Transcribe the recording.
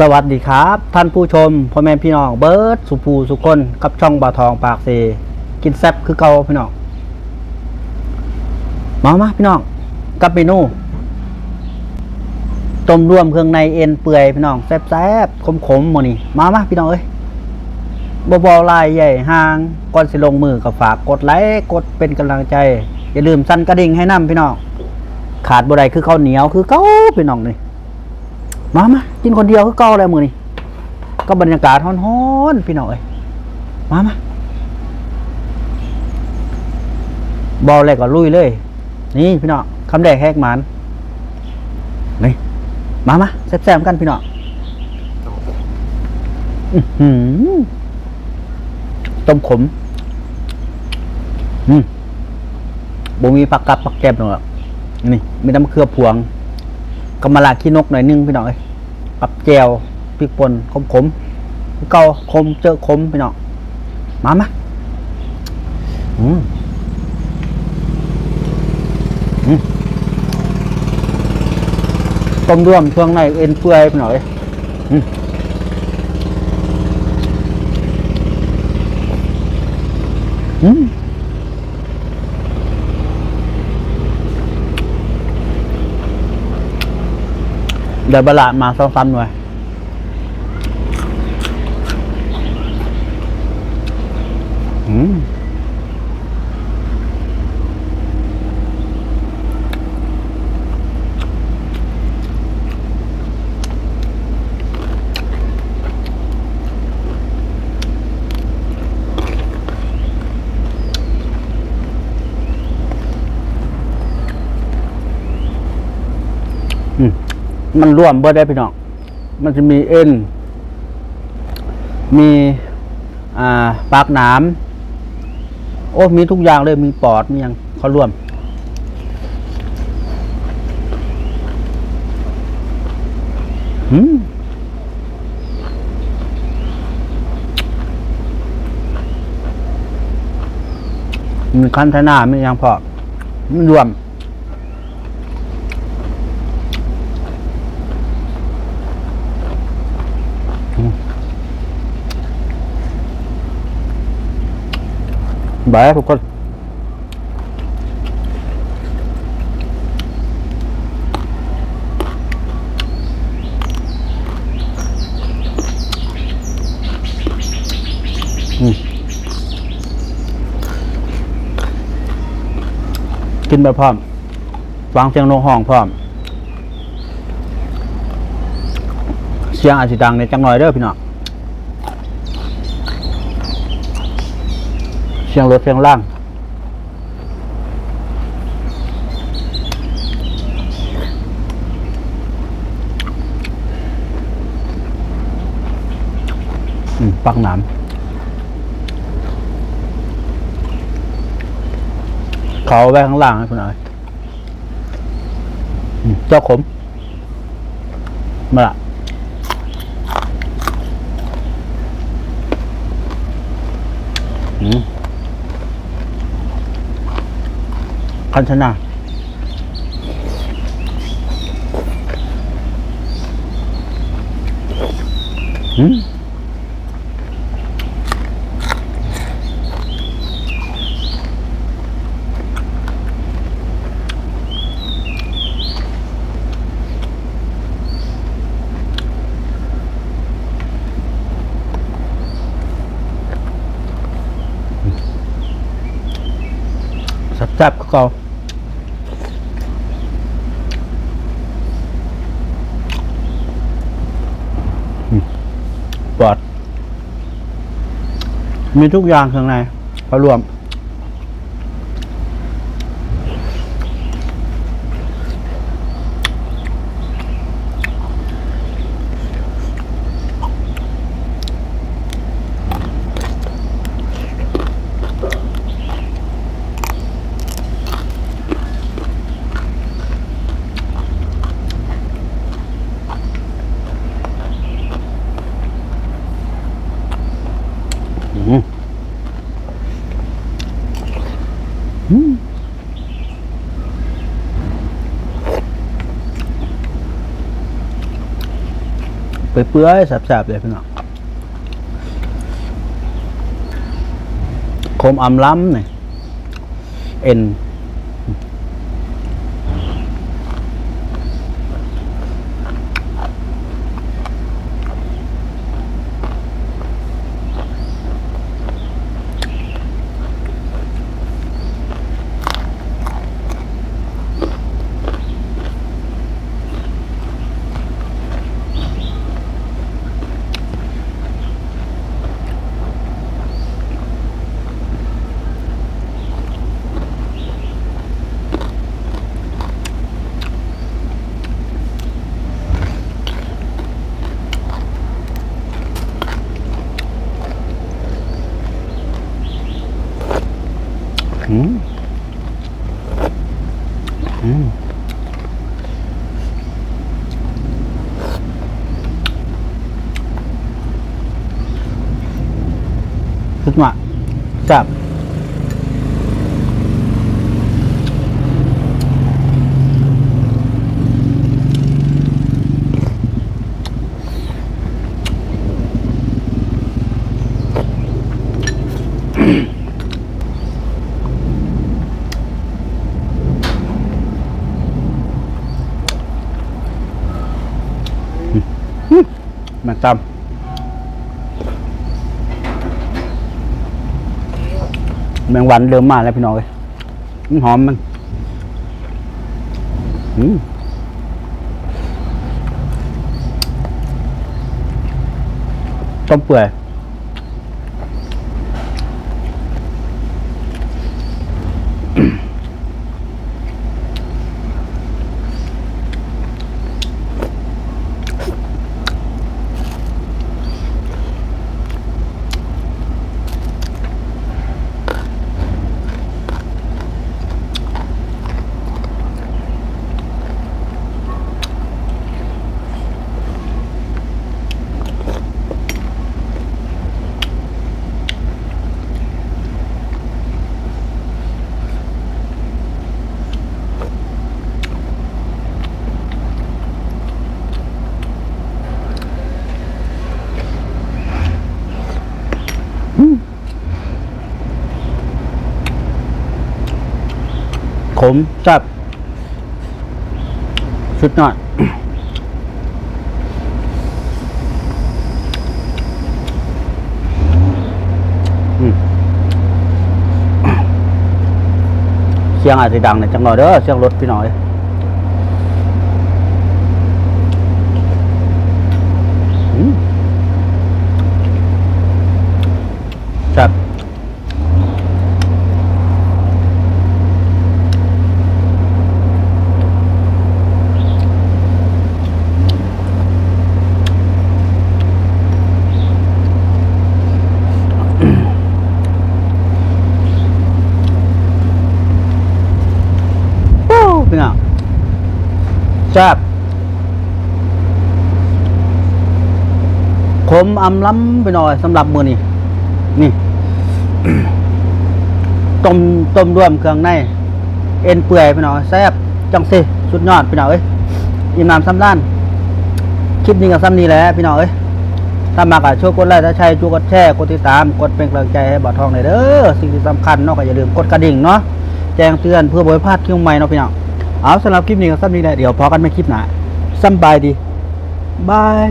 สวัสดีครับ ท่านผู้ชมพ่อแม่พี่น้องเบิร์ดสุภูสุคนกับช่องบาทองปากเซกินแซ่บคือเก่าพี่น้องมามาพี่น้องกับเมนูต้มรวมเครื่องในเอ็นเปื่อยพี่น้องแซ่บแซ่บขมขมๆหมนี่มามาพี่น้องเอ้ยบบลายใหญ่ห่างก่อนสิลงมือกับฝากกดไลค์กดเป็นกำลังใจ อย่าลืมสั่นกระดิ่งให้นํพี่น้องขาดบ่ได้คือข้าวเหนียวคือเก้าพี่น้องนี่ มามากินคนเดียวคือเก่าแล้วมือนี่ก็บรรยากาศฮ้อนๆพี่น้องเอ้ยมามาบอลแรกก็ลุยเลย นี่พี่น้องคำแรกแหกหมันนี่มามาแซ่บๆกันพี่น้องอื้อหือต้มขม อืมบ่มีปักกับปักแกบหรอกนี่มีน้ำมะเขือพวง กำมะลาขี้นกหน่อยนึงพี่น้องเอ้ยกับแจวพริกป่นขมขมเกาคมเจอคมพี่น้องมามาอืมอืมต้มร่วมช่วงในเอ็นเปื่อยพี่น้องเอ้ยอืม เดี๋ยวบลาดมาสองสามหน่วยอืม มันร่วมเบิดได้พี่น้อง มันจะมีเอ็น มีอ่าปากหนาม โอ้ มีทุกอย่างเลย มีปอด มียังเขาร่วม อืมมีคันธนามียังพอมันรวม บายทุกคนกินไปพร้อมฟังเสียงนกห้องพร้อม เสียงอาจจะดังในจังหน่อยเด้อพี่น้อง สียงรถเสียงล่าง อืม ปักหนามเขาไว้ข้างล่างให้คุณหน่อยเจ้าขม มาละอืม คันชนะอืมแซ่บๆก็เก่า ปอด มีทุกอย่างข้างในพอรวมอืม เปื่อยๆแสบๆเลยพี่น้องคมอำล้ำเนี่ยเอ็น จับมาตำ แมงวันเริ่มมาแล้วพี่น้องเลยมันหอมมันอืมต้มเปื่อย มจับสุดยอดอืมเสียงอาจจะดังใน่ยจังหน่อยเด้อเสียงรถพี่หน่อย อืมครับโอ้พี่น้อง แซ่บขมอำล้ำไปหน่อยสำหรับมือนี่นี่ต้มต้มรวมเครื่องใน เอ็นเปื่อยไปหน่อยแซ่บจังสิสุดยอดพี่น้องเอ้ยอิ่มน้ำซ้ำด้าน คลิปนี้กับซ้ำนี้แหละพี่น้องเอ้ยถ้ามากอะช่วยกดไลค์ถ้าใช่ช่วยกดแชร์กดติดตาม กดเป็นกำลังใจให้บ่าทองเลยเด้อสิ่งที่สำคัญเนาะก็อย่าลืมกดกระดิ่งเนาะแจ้งเตือนเพื่อบ่ให้พลาดคลิปใหม่เนาะพี่น้อง เอาสำหรับคลิปนี้ก็สั้นนี้แหละเดี๋ยวพอกันไม่คลิปหน้าสำบายดีบาย